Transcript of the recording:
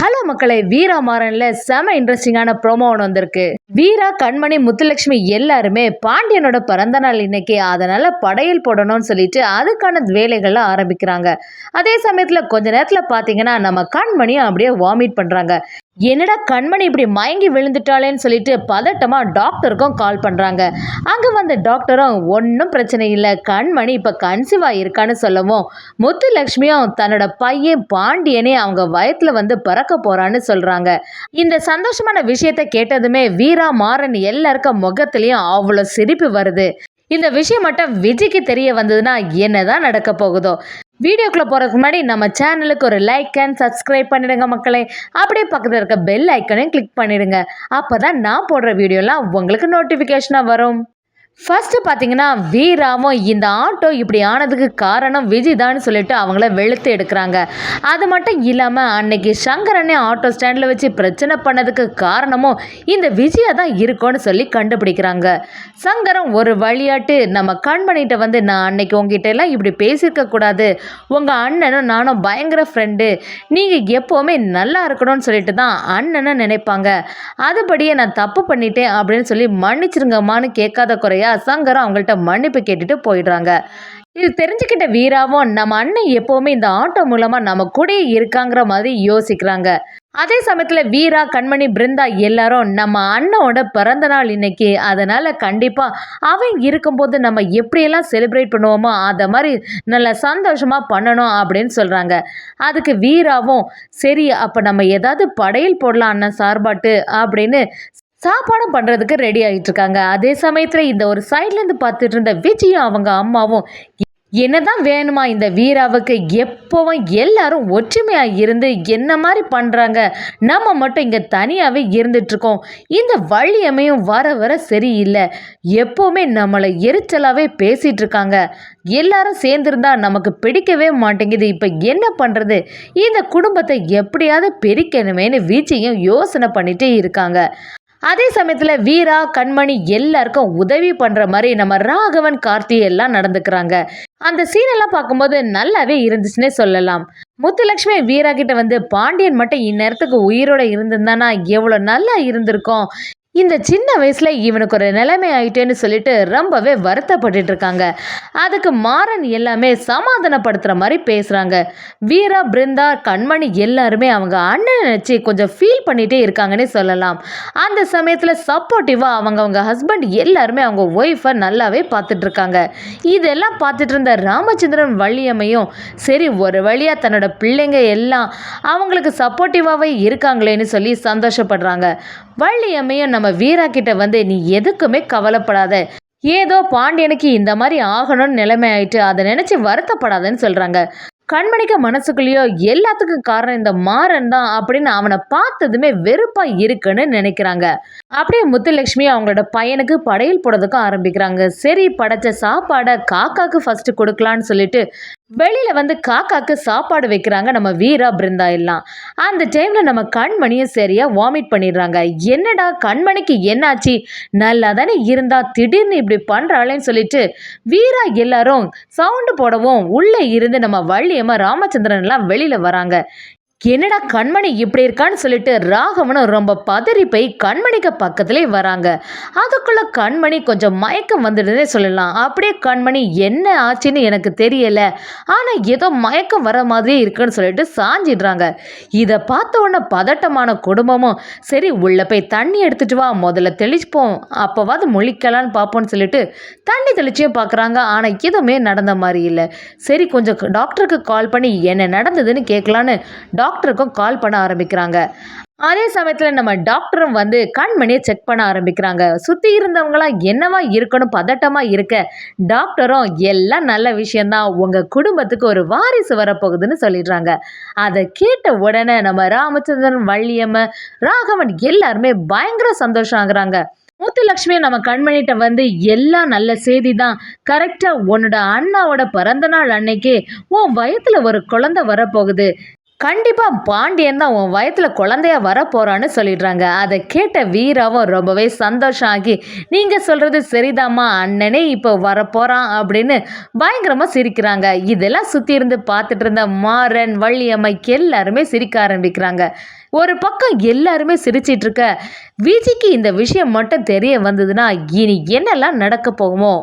Hallo மக்களை வீரா மாறன்ல செம இன்ட்ரெஸ்டிங்கான ப்ரோமோ ஒன்று வந்திருக்கு. வீரா கண்மணி முத்துலட்சுமி எல்லாருமே பாண்டியனோட பிறந்த நாள் இன்னைக்கு. அதனால படையல் போடணும்னு சொல்லிட்டு அதுக்கான வேலைகள்லாம் ஆரம்பிக்கிறாங்க. அதே சமயத்தில் கொஞ்ச நேரத்தில் பார்த்தீங்கன்னா நம்ம கண்மணியும் அப்படியே வாமிட் பண்ணுறாங்க என்னடா கண்மணி இப்படி மயங்கி விழுந்துட்டாளேன்னு சொல்லிட்டு பதட்டமாக டாக்டருக்கும் கால் பண்ணுறாங்க அங்கே வந்த டாக்டரும் ஒன்றும் பிரச்சனை இல்லை. கண்மணி இப்போ கன்சீவாக இருக்கான்னு சொல்லவும் முத்துலக்ஷ்மியும் தன்னோட பையன் பாண்டியனே அவங்க வயத்தில் வந்து பிறக்க போகிறான்னு சொல்கிறாங்க இந்த சந்தோஷமான விஷயத்தை கேட்டதுமே வீரா மாறன் எல்லாருக்கும் முகத்துலேயும் அவ்வளோ சிரிப்பு வருது. இந்த விஷயம் மட்டும் விஜய்க்கு தெரிய வந்ததுன்னா என்னதான் நடக்க போகுதோ. வீடியோக்குள்ளே போகிறதுக்கு முன்னாடி நம்ம சேனலுக்கு ஒரு லைக் அண்ட் சப்ஸ்கிரைப் பண்ணிடுங்க மக்களே. அப்படியே பக்கத்தில் இருக்க பெல் ஐக்கனையும் கிளிக் பண்ணிடுங்க. அப்போ தான் நான் போடுற வீடியோலாம் உங்களுக்கு நோட்டிஃபிகேஷனாக வரும். ஃபஸ்ட்டு பார்த்தீங்கன்னா வீராவும் இந்த ஆட்டோ இப்படி ஆனதுக்கு காரணம் விஜய் தான் சொல்லிட்டு அவங்கள வெளுத்து எடுக்கிறாங்க. அது மட்டும் இல்லாமல் அன்னைக்கு சங்கரனே ஆட்டோ ஸ்டாண்டில் வச்சு பிரச்சனை பண்ணதுக்கு காரணமும் இந்த விஜயா தான் இருக்கும்னு சொல்லி கண்டுபிடிக்கிறாங்க. சங்கரம் ஒரு வழியாட்டு நம்ம கண்மணிகிட்ட வந்து நான் அன்னைக்கு உங்ககிட்ட எல்லாம் இப்படி பேசியிருக்க கூடாது. உங்கள் அண்ணனும் நானும் பயங்கர ஃப்ரெண்டு நீங்கள் எப்போவுமே நல்லா இருக்கணும்னு சொல்லிட்டு தான் அண்ணனை நினைப்பாங்க. அதுபடியே நான் தப்பு பண்ணிட்டேன் அப்படின்னு சொல்லி மன்னிச்சிருங்கம்மான்னு கேட்காத குறையா சங்கரம் அவங்கள்ட்ட மன்னிப்பு கேட்டுட்டு போயிடுறாங்க. இது தெரிஞ்சுக்கிட்ட வீராவும் நம்ம அண்ணன் எப்போவுமே இந்த ஆட்டோ மூலமாக நம்ம கூடயே இருக்காங்கிற மாதிரி யோசிக்கிறாங்க. அதே சமயத்தில் வீரா கண்மணி பிருந்தா எல்லாரும் நம்ம அண்ணனோட பிறந்த நாள் இன்னைக்கு. அதனால் கண்டிப்பாக அவன் இருக்கும்போது நம்ம எப்படியெல்லாம் செலிப்ரேட் பண்ணுவோமோ அதை மாதிரி நல்ல சந்தோஷமாக பண்ணணும் அப்படின்னு சொல்கிறாங்க அதுக்கு வீராவும் சரி அப்போ நம்ம ஏதாவது படையல் போடலாம் அண்ணன் சார்பாட்டு அப்படின்னு சாப்பாடும் பண்ணுறதுக்கு ரெடி ஆகிட்டு இருக்காங்க அதே சமயத்தில் இந்த ஒரு சைட்லேருந்து பார்த்துட்டு இருந்த விஜயும் அவங்க அம்மாவும் என்னதான் வேணுமா இந்த வீராவுக்கு? எப்போவும் எல்லாரும் ஒற்றுமையாக இருந்து என்ன மாதிரி பண்ணுறாங்க நம்ம மட்டும் இங்கே தனியாகவே இருந்துட்டுருக்கோம். இந்த வள்ளியம்மையும் வர வர சரியில்லை. எப்போவுமே நம்மளை எரிச்சலாகவே பேசிகிட்டு இருக்காங்க எல்லாரும் சேர்ந்துருந்தா நமக்கு பிடிக்கவே மாட்டேங்குது. இப்போ என்ன பண்ணுறது இந்த குடும்பத்தை எப்படியாவது பிரிக்கணுமேனு வீச்சையும் யோசனை பண்ணிகிட்டே இருக்காங்க. அதே சமயத்தில் வீரா கண்மணி எல்லாருக்கும் உதவி பண்ணுற மாதிரி நம்ம ராகவன் கார்த்தி எல்லாம் நடந்துக்கிறாங்க. அந்த சீனெல்லாம் பார்க்கும்போது நல்லாவே இருந்துச்சுன்னே சொல்லலாம். முத்துலட்சுமி வீரா கிட்ட வந்து பாண்டியன் மட்டும் இந்நேரத்துக்கு உயிரோட இருந்திருந்தானா? எவ்வளோ நல்லா இருந்திருக்கும். இந்த சின்ன வயசில் இவனுக்கு ஒரு நிலைமை ஆயிட்டேன்னு சொல்லிட்டு ரொம்பவே வருத்தப்பட்டுட்டு இருக்காங்க அதுக்கு மாறன் எல்லாமே சமாதானப்படுத்துகிற மாதிரி பேசுகிறாங்க வீரா பிருந்தா கண்மணி எல்லாருமே அவங்க அண்ணனை நினச்சி கொஞ்சம் ஃபீல் பண்ணிகிட்டே இருக்காங்கன்னே சொல்லலாம். அந்த சமயத்தில் சப்போர்ட்டிவாக அவங்க அவங்க ஹஸ்பண்ட் எல்லாருமே அவங்க ஒய்ஃபை நல்லாவே பார்த்துட்ருக்காங்க. இதெல்லாம் பார்த்துட்டு இருந்த ராமச்சந்திரன் வள்ளியம்மையும் சரி ஒரு வழியாக தன்னோட பிள்ளைங்க எல்லாம் அவங்களுக்கு சப்போர்ட்டிவாகவே இருக்காங்களேன்னு சொல்லி சந்தோஷப்படுறாங்க. வள்ளியம்மையும் நம்ம வீரா கிட்ட வந்து நீ எதுக்குமே கவலைப்படாத. ஏதோ பாண்டியனுக்கு இந்த மாதிரி ஆகணும்னு நிலைமை ஆயிட்டு அதை நினைச்சு வருத்தப்படாதன்னு சொல்றாங்க. கண்மணிக்க மனசுக்குள்ளேயோ எல்லாத்துக்கும் காரணம் இந்த மாறன் தான் அப்படின்னு அவனை பார்த்ததுமே வெறுப்பா இருக்குன்னு நினைக்கிறாங்க. அப்படியே முத்துலட்சுமி அவங்களோட பையனுக்கு படையல் போடுறதுக்கும் ஆரம்பிக்கிறாங்க. சரி படைச்ச சாப்பாடை காக்காக்கு ஃபர்ஸ்ட் கொடுக்கலான்னு சொல்லிட்டு வெளியில் வந்து காக்காக்கு சாப்பாடு வைக்கிறாங்க நம்ம வீரா பிருந்தா எல்லாம். அந்த டைமில் நம்ம கண்மணியும் சரியாக வாமிட் பண்ணிடுறாங்க. என்னடா கண்மணிக்கு என்னாச்சு? நல்லா தானே இருந்தா திடீர்னு இப்படி பண்ணுறாளேன்னு சொல்லிட்டு வீரா எல்லாரும் சவுண்டு போடவும் உள்ளே இருந்து நம்ம வள்ளியம்மா ராமச்சந்திரன்லாம் வெளியில் வராங்க. என்னடா கண்மணி இப்படி இருக்கான்னு சொல்லிட்டு ராகவனும் ரொம்ப பதறி போய் கண்மணிக்கு பக்கத்துலேயே வராங்க. அதுக்குள்ளே கண்மணி கொஞ்சம் மயக்கம் வந்துடுதுன்னே சொல்லலாம். அப்படியே கண்மணி என்ன ஆச்சுன்னு எனக்கு தெரியலை. ஆனால் ஏதோ மயக்கம் வர மாதிரி இருக்குன்னு சொல்லிட்டு சாஞ்சிடுறாங்க. இதை பார்த்த உடனே பதட்டமான குடும்பமும் சரி உள்ளே போய் தண்ணி எடுத்துட்டு வா முதல்ல தெளிச்சுப்போம். அப்போவாது முழிக்கலான்னு பார்ப்போம்னு சொல்லிட்டு தண்ணி தெளிச்சியும் பார்க்குறாங்க. ஆனால் எதுவுமே நடந்த மாதிரி இல்லை. சரி கொஞ்சம் டாக்டருக்கு கால் பண்ணி என்ன நடந்ததுன்னு கேட்கலான்னு டாக்டருக்கும் கால் பண்ண ஆரம்பிக்கிறாங்க. அதே சமயத்தில் நம்ம டாக்டரும் வந்து கண்மணியை செக் பண்ண ஆரம்பிக்கிறாங்க. சுற்றி இருந்தவங்களாம் என்னவா இருக்கணும் பதட்டமாக இருக்க? டாக்டரும் எல்லாம் நல்ல விஷயந்தான் உங்கள் குடும்பத்துக்கு ஒரு வாரிசு வரப்போகுதுன்னு சொல்லிடுறாங்க. அதை கேட்ட உடனே நம்ம ராமச்சந்திரன் வள்ளியம்ம ராகவன் எல்லாருமே பயங்கர சந்தோஷம் ஆகுறாங்க. முத்துலட்சுமி நம்ம கண்மணிகிட்ட வந்து எல்லாம் நல்ல செய்தி தான் கரெக்டாக உன்னோட அண்ணாவோட பிறந்த நாள் அன்னைக்கு உன் வயத்தில் ஒரு குழந்தை வரப்போகுது. கண்டிப்பாக பாண்டியன் தான் உன் வயத்தில் குழந்தையா வர போகிறான்னு சொல்லிடுறாங்க. அதை கேட்ட வீராவும் ரொம்பவே சந்தோஷம் ஆகி நீங்கள் சொல்கிறது சரிதாம்மா அண்ணனே இப்போ வரப்போகிறான் அப்படின்னு பயங்கரமாக சிரிக்கிறாங்க. இதெல்லாம் சுற்றி இருந்து பார்த்துட்டு இருந்த மாறன் வள்ளியம்மை எல்லாருமே சிரிக்க ஆரம்பிக்கிறாங்க. ஒரு பக்கம் எல்லாருமே சிரிச்சிட்டு இருக்க. விஜிக்கு இந்த விஷயம் மட்டும் தெரிய வந்ததுன்னா இனி என்னெல்லாம் நடக்க போகுமோ?